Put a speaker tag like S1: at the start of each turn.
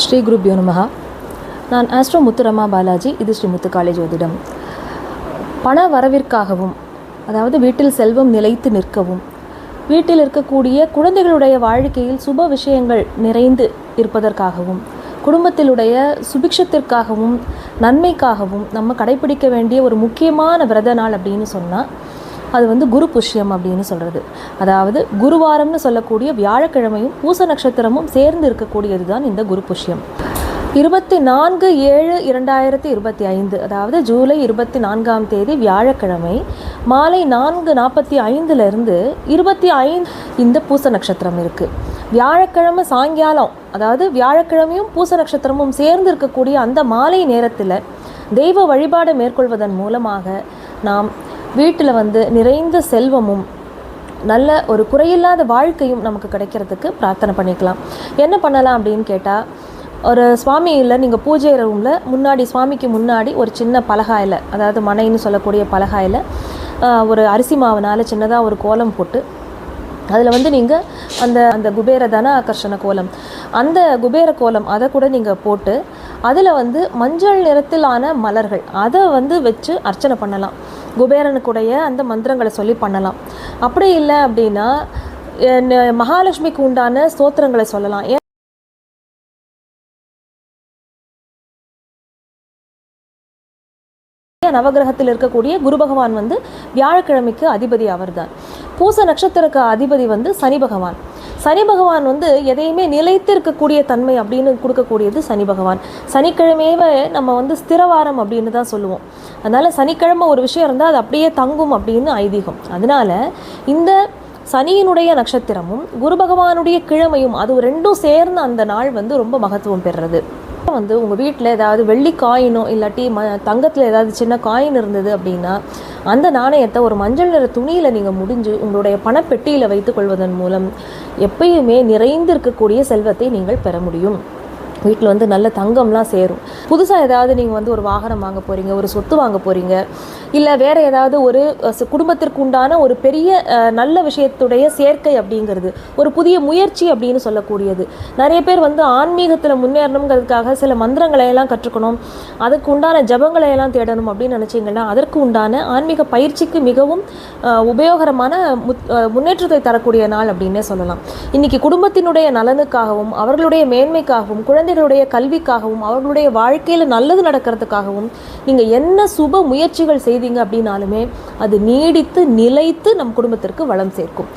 S1: ஸ்ரீ குருப்யோ நமஹா. நான் ஆஸ்ட்ரோ முத்துரமா பாலாஜி இது ஸ்ரீ காலேஜ் ஜோதிடம். பண வரவிற்காகவும் அதாவது வீட்டில் செல்வம் நிலைத்து நிற்கவும் வீட்டில் இருக்கக்கூடிய குழந்தைகளுடைய வாழ்க்கையில் சுப விஷயங்கள் நிறைந்து இருப்பதற்காகவும் குடும்பத்திலுடைய சுபிக்ஷத்திற்காகவும் நன்மைக்காகவும் நம்ம கடைபிடிக்க வேண்டிய ஒரு முக்கியமான விரத நாள் அப்படின்னு சொன்னால் அது வந்து குரு புஷ்யம் அப்படின்னு சொல்கிறது அதாவது குருவாரம்னு சொல்லக்கூடிய வியாழக்கிழமையும் பூச நட்சத்திரமும் சேர்ந்து இருக்கக்கூடியது தான் இந்த குரு புஷ்யம். இருபத்தி நான்கு ஏழு இரண்டாயிரத்தி இருபத்தி ஐந்து அதாவது ஜூலை இருபத்தி நான்காம் தேதி வியாழக்கிழமை மாலை நான்கு நாற்பத்தி ஐந்துலேருந்து இருபத்தி ஐந்து இந்த பூச நட்சத்திரம் இருக்குது வியாழக்கிழமை சாயங்காலம் அதாவது வியாழக்கிழமையும் பூச நட்சத்திரமும் சேர்ந்து இருக்கக்கூடிய அந்த மாலை நேரத்தில் தெய்வ வழிபாடு மேற்கொள்வதன் மூலமாக நாம் வீட்டில் வந்து நிறைந்த செல்வமும் நல்ல ஒரு குறையில்லாத வாழ்க்கையும் நமக்கு கிடைக்கிறதுக்கு பிரார்த்தனை பண்ணிக்கலாம். என்ன பண்ணலாம் அப்படின்னு கேட்டால் ஒரு சுவாமியில் நீங்கள் பூஜை ரூமில் முன்னாடி சுவாமிக்கு முன்னாடி ஒரு சின்ன பலகாயில் அதாவது மனைன்னு சொல்லக்கூடிய பலகாயில் ஒரு அரிசி மாவுனால் சின்னதாக ஒரு கோலம் போட்டு அதில் வந்து நீங்கள் அந்த அந்த குபேர தன ஆகர்ஷண கோலம் அந்த குபேர கோலம் அதை கூட நீங்கள் போட்டு அதில் வந்து மஞ்சள் நிறத்திலான மலர்கள் அதை வந்து வச்சு அர்ச்சனை பண்ணலாம். குபேரனுக்குடைய அந்த மந்திரங்களை சொல்லி பண்ணலாம். அப்படி இல்லை அப்படின்னா மகாலட்சுமிக்கு உண்டான ஸ்தோத்திரங்களை சொல்லலாம். ஏன் நவகிரகத்தில் இருக்கக்கூடிய குரு பகவான் வந்து வியாழக்கிழமைக்கு அதிபதி அவர்தான். பூச நட்சத்திரக்கு அதிபதி வந்து சனி பகவான். சனி பகவான் வந்து எதையுமே நிலைத்து இருக்கக்கூடிய தன்மை அப்படின்னு கொடுக்கக்கூடியது சனி பகவான். சனிக்கிழமையவே நம்ம வந்து ஸ்திரவாரம் அப்படின்னு தான் சொல்லுவோம். அதனால் சனிக்கிழமை ஒரு விஷயம் இருந்தால் அது அப்படியே தங்கும் அப்படின்னு ஐதீகம். அதனால இந்த சனியினுடைய நட்சத்திரமும் குரு பகவானுடைய கிழமையும் அது ரெண்டும் சேர்ந்த அந்த நாள் வந்து ரொம்ப மகத்துவம் பெறுறது. வந்து உங்கள் வீட்டில் ஏதாவது வெள்ளி காயினோ இல்லாட்டி ம தங்கத்தில் ஏதாவது சின்ன காயின் இருந்தது அப்படின்னா அந்த நாணயத்தை ஒரு மஞ்சள் நிற துணியில் நீங்கள் முடிஞ்சு உங்களுடைய பணப்பெட்டியில் வைத்துக்கொள்வதன் மூலம் எப்பயுமே நிறைந்திருக்கக்கூடிய செல்வத்தை நீங்கள் பெற முடியும். வீட்டில் வந்து நல்ல தங்கம்லாம் சேரும். புதுசாக ஏதாவது நீங்கள் வந்து ஒரு வாகனம் வாங்க போகிறீங்க ஒரு சொத்து வாங்க போகிறீங்க இல்லை வேறு ஏதாவது ஒரு குடும்பத்திற்கு உண்டான ஒரு பெரிய நல்ல விஷயத்துடைய சேர்க்கை அப்படிங்கிறது ஒரு புதிய முயற்சி அப்படின்னு சொல்லக்கூடியது. நிறைய பேர் வந்து ஆன்மீகத்தில் முன்னேறணுங்கிறதுக்காக சில மந்திரங்களை எல்லாம் கற்றுக்கணும் அதுக்கு உண்டான ஜபங்களை எல்லாம் தேடணும் அப்படின்னு நினச்சிங்கன்னா அதற்கு உண்டான ஆன்மீக பயிற்சிக்கு மிகவும் உபயோகரமான முத்- முன்னேற்றத்தை தரக்கூடிய நாள் அப்படின்னே சொல்லலாம். இன்னைக்கு குடும்பத்தினுடைய நலனுக்காகவும் அவர்களுடைய மேன்மைக்காகவும் குழந்தை குழந்தைகளுடைய கல்விக்காகவும் அவர்களுடைய வாழ்க்கையில் நல்லது நடக்கிறதுக்காகவும் நீங்கள் என்ன சுப முயற்சிகள் செய்தீங்க அப்படின்னாலுமே அது நீடித்து நிலைத்து நம் குடும்பத்திற்கு வளம் சேர்க்கும்.